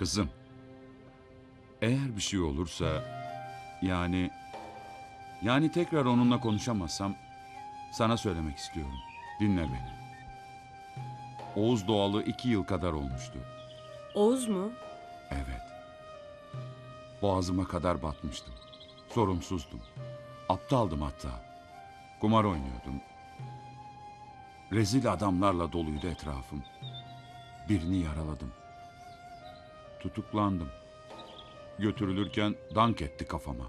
Kızım. Eğer bir şey olursa yani yani tekrar onunla konuşamazsam sana söylemek istiyorum. Dinle beni. Oğuz doğalı iki yıl kadar olmuştu. Oğuz mu? Evet. Boğazıma kadar batmıştım. Sorumsuzdum. Aptaldım hatta. Kumar oynuyordum. Rezil adamlarla doluydu etrafım. Birini yaraladım. Tutuklandım. Götürülürken dank etti kafama.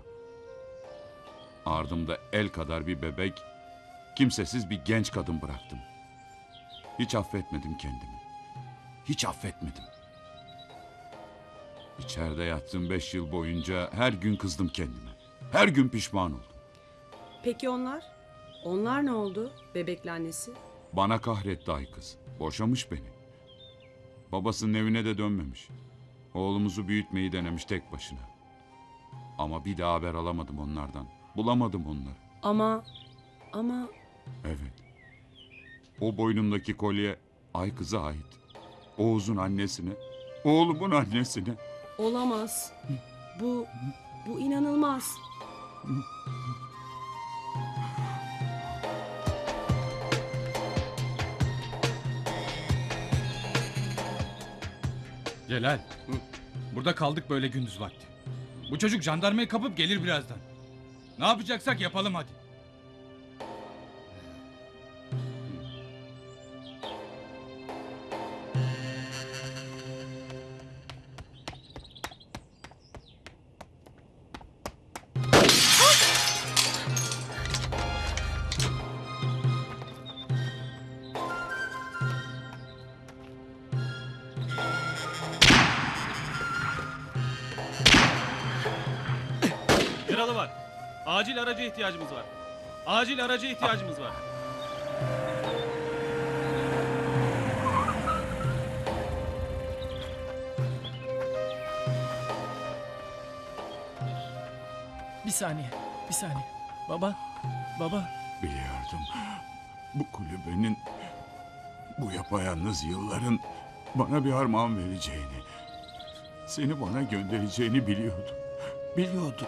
Ardımda el kadar bir bebek, kimsesiz bir genç kadın bıraktım. Hiç affetmedim kendimi. Hiç affetmedim. İçeride yattığım beş yıl boyunca her gün kızdım kendime. Her gün pişman oldum. Peki onlar? Onlar ne oldu? Bebekle annesi? Bana kahretti ay kız. Boşamış beni. Babasının evine de dönmemiş. Oğlumuzu büyütmeyi denemiş tek başına. Ama bir daha haber alamadım onlardan. Bulamadım onları. Ama ama Evet. O boynumdaki kolye ay kıza ait. Oğuz'un annesine, oğlumun annesine. olamaz. Bu bu inanılmaz. Celal. Burada kaldık böyle gündüz vakti. Bu çocuk jandarmayı kapıp gelir birazdan. Ne yapacaksak yapalım hadi. Yaralı var. Acil araca ihtiyacımız var. Acil araca ihtiyacımız var. Bir saniye, bir saniye. Baba, baba. Biliyordum. Bu kulübenin, bu yapayalnız yılların bana bir armağan vereceğini, seni bana göndereceğini biliyordum. Biliyordum.